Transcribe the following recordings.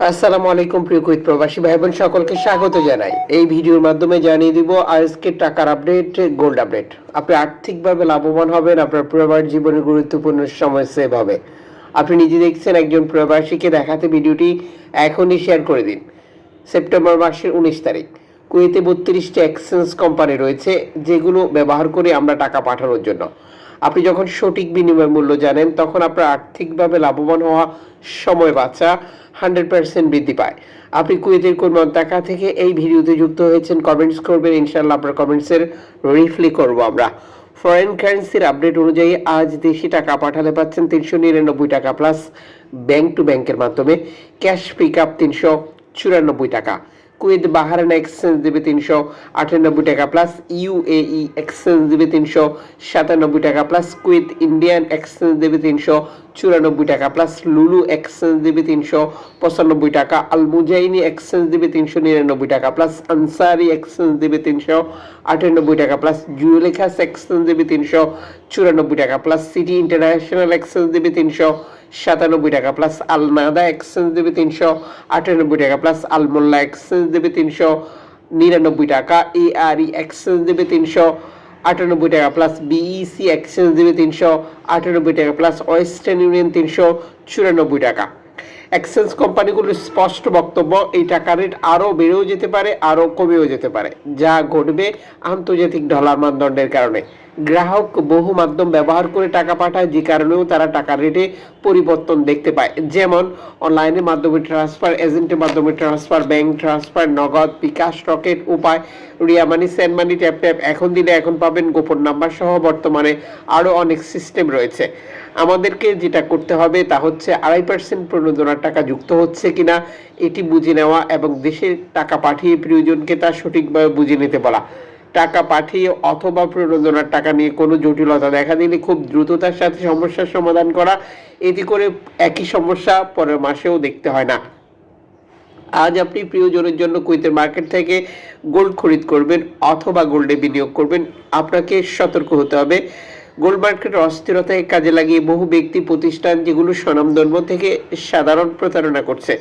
আসসালামু আলাইকুম প্রিয় কুইত প্রবাসী ভাই বোন সকলকে স্বাগত জানাই। এই ভিডিওর মাধ্যমে জানিয়ে দিব আজকে টাকার আপডেট, গোল্ড আপডেট। আপনি আর্থিকভাবে লাভবান হবেন, আপনার প্রবাস জীবনের গুরুত্বপূর্ণ সময় সেভ হবে। আপনি নিজে দেখছেন একজন প্রবাসীকে দেখাতে ভিডিওটি এখনই শেয়ার করে দিন। সেপ্টেম্বর মাসের উনিশ তারিখ। কুয়েতে বত্রিশটি এক্সচেঞ্জ কোম্পানি রয়েছে, যেগুলো ব্যবহার করে আমরা টাকা পাঠানোর জন্য। আপনি যখন সঠিক বিনিময় মূল্য জানেন, তখন আপনার আর্থিকভাবে লাভবান হওয়া সময় বাঁচা হান্ড্রেড পার্সেন্ট বৃদ্ধি পায়। আপনি কুয়েতের কোন টাকা থেকে এই ভিডিওতে যুক্ত হয়েছেন কমেন্টস করবেন ইনশাল্লাহ আপনার কমেন্টসের রিপ্লাই করব আমরা। ফরেন কারেন্সির আপডেট অনুযায়ী আজ দেশি টাকা পাঠালে পাচ্ছেন তিনশো নিরানব্বই টাকা প্লাস ব্যাংক টু ব্যাংকের মাধ্যমে। ক্যাশ পিক আপ তিনশো চুরানব্বই টাকা। কুয়েত বাহারান এক্সচেঞ্জ দেবে তিনশো আটানব্বই টাকা প্লাস ইউএই এক্সচেঞ্জ দেবে তিনশো সাতানব্বই টাকা প্লাস কুয়েত ইন্ডিয়ান এক্সচেঞ্জ দেবে তিনশো চুরানব্বই টাকা প্লাস লুলু এক্সচেঞ্জ দেবে তিনশো পঁচানব্বই টাকা আল মুজাইনি এক্সচেঞ্জ দেবে তিনশো নিরানব্বই টাকা প্লাস আনসারি এক্সচেঞ্জ দেবে তিনশো আটানব্বই টাকা প্লাস জুয়েলেখাস এক্সচেঞ্জ দেবে তিনশো চুরানব্বই টাকা প্লাস সিটি ইন্টারন্যাশনাল এক্সচেঞ্জ দেবে তিনশো সাতানব্বই টাকা প্লাস আলনাদা এক্সচেঞ্জ দেবে তিনশো, আটানব্বই টাকা প্লাস আলমোল্লা এক্সচেঞ্জ দেবে তিনশো, নিরানব্বই টাকা এ আর ই এক্সচেঞ্জ দেবে তিনশো, আটানব্বই টাকা প্লাস বিইসি এক্সচেঞ্জ দেবে তিনশো, আটানব্বই টাকা প্লাস ওয়েস্টার্ন ইউনিয়ন তিনশো, চুরানব্বই টাকা। এক্সচেঞ্জ কোম্পানিগুলোর স্পষ্ট বক্তব্য, এই টাকা রেট আরও বেড়েও যেতে পারে, আরও কমেও যেতে পারে। যা ঘটবে আন্তর্জাতিক ডলার মানদণ্ডের কারণে। গ্রাহক বহু মাধ্যম ব্যবহার করে টাকা পাঠায়, যে কারণেও তারা টাকার রেটে পরিবর্তন দেখতে পায়। যেমন অনলাইনের মাধ্যমে ট্রান্সফার এজেন্টের মাধ্যমে transfer bank transfer Nagad, bKash Rocket Upay Ria money send money tap tap এখন দিলে এখন পাবেন গোপন নাম্বার সহ বর্তমানে আরও অনেক সিস্টেম রয়েছে। আমাদেরকে যেটা করতে হবে তা হচ্ছে আড়াই পার্সেন্ট প্রণোদনার টাকা যুক্ত হচ্ছে কিনা, এটি বুঝে নেওয়া এবং দেশের টাকা পাঠিয়ে প্রিয়জনকে তা সঠিকভাবে বুঝে নিতে বলা। টাকা পাঠিয়ে অথবা প্রণোদনার টাকা নিয়ে কোনো জটিলতা দেখা দিলে খুব দ্রুততার সাথে সমস্যার সমাধান করা, এতে করে একই সমস্যা পরের মাসেও দেখতে হয় না। আজ আপনি প্রিয়জনের জন্য কুইতের মার্কেট থেকে গোল্ড খরিদ করবেন অথবা গোল্ডে বিনিয়োগ করবেন। আপনাকে সতর্ক হতে হবে। গোল্ড মার্কেটের অস্থিরতায় কাজে লাগিয়ে বহু ব্যক্তি প্রতিষ্ঠান যেগুলো স্বনামধর্ম থেকে সাধারণ প্রতারণা করছে।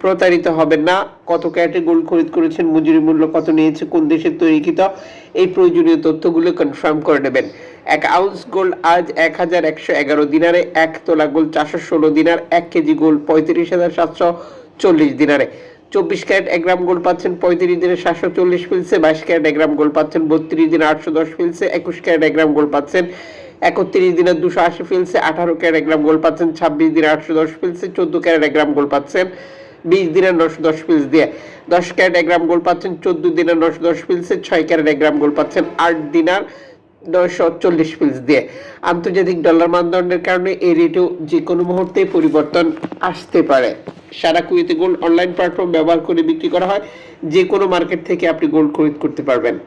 প্রতারিত হবেন না। কত ক্যারেটে গোল্ড খরিদ করেছেন, মজুরি মূল্য কত নিয়েছে, কোন দেশের তৈরিকৃত এই প্রয়োজনীয় তথ্যগুলো কনফার্ম করে নেবেন। এক আউন্স গোল্ড আজ এক হাজার একশো এগারো দিনারে, এক তোলা গোল্ড চারশো ষোলো দিনার, এক কেজি গোল্ড পঁয়ত্রিশ হাজার সাতশো চল্লিশ দিনারে। চব্বিশ ক্যারেট এক গ্রাম গোল্ড পাচ্ছেন, পঁয়ত্রিশ দিনে সাতশো চল্লিশ ফিলসে বাইশ ক্যারেট এক গ্রাম গোল্ড পাচ্ছেন, বত্রিশ দিনে আটশো দশ ফিলসে একুশ ক্যারেট এক গ্রাম গোল্ড পাচ্ছেন, একত্রিশ দিনে দুশো আশি ফিলসে আঠারো ক্যারেট এক গ্রাম গোল্ড পাচ্ছেন, ছাব্বিশ দিনে আটশো দশ ফিলসে চোদ্দ ক্যারেট এক গ্রাম গোল্ড পাচ্ছেন, বিশ দিনের নশো দশ পিলস দিয়ে। দশ ক্যারেট এক গ্রাম গোল্ড পাচ্ছেন, চোদ্দ দিনের নশো দশ পিলসে ছয় ক্যারেট এক গ্রাম গোল্ড পাচ্ছেন, আট দিনার নয়শো চল্লিশ পিলস দিয়ে। আন্তর্জাতিক ডলার মানদণ্ডের কারণে এই রেটেও যে কোনো মুহূর্তে পরিবর্তন আসতে পারে। সারা কুয়েতে গোল্ড অনলাইন প্ল্যাটফর্ম ব্যবহার করে বিক্রি করা হয়। যে কোনো মার্কেট থেকে আপনি গোল্ড খরিদ করতে পারবেন।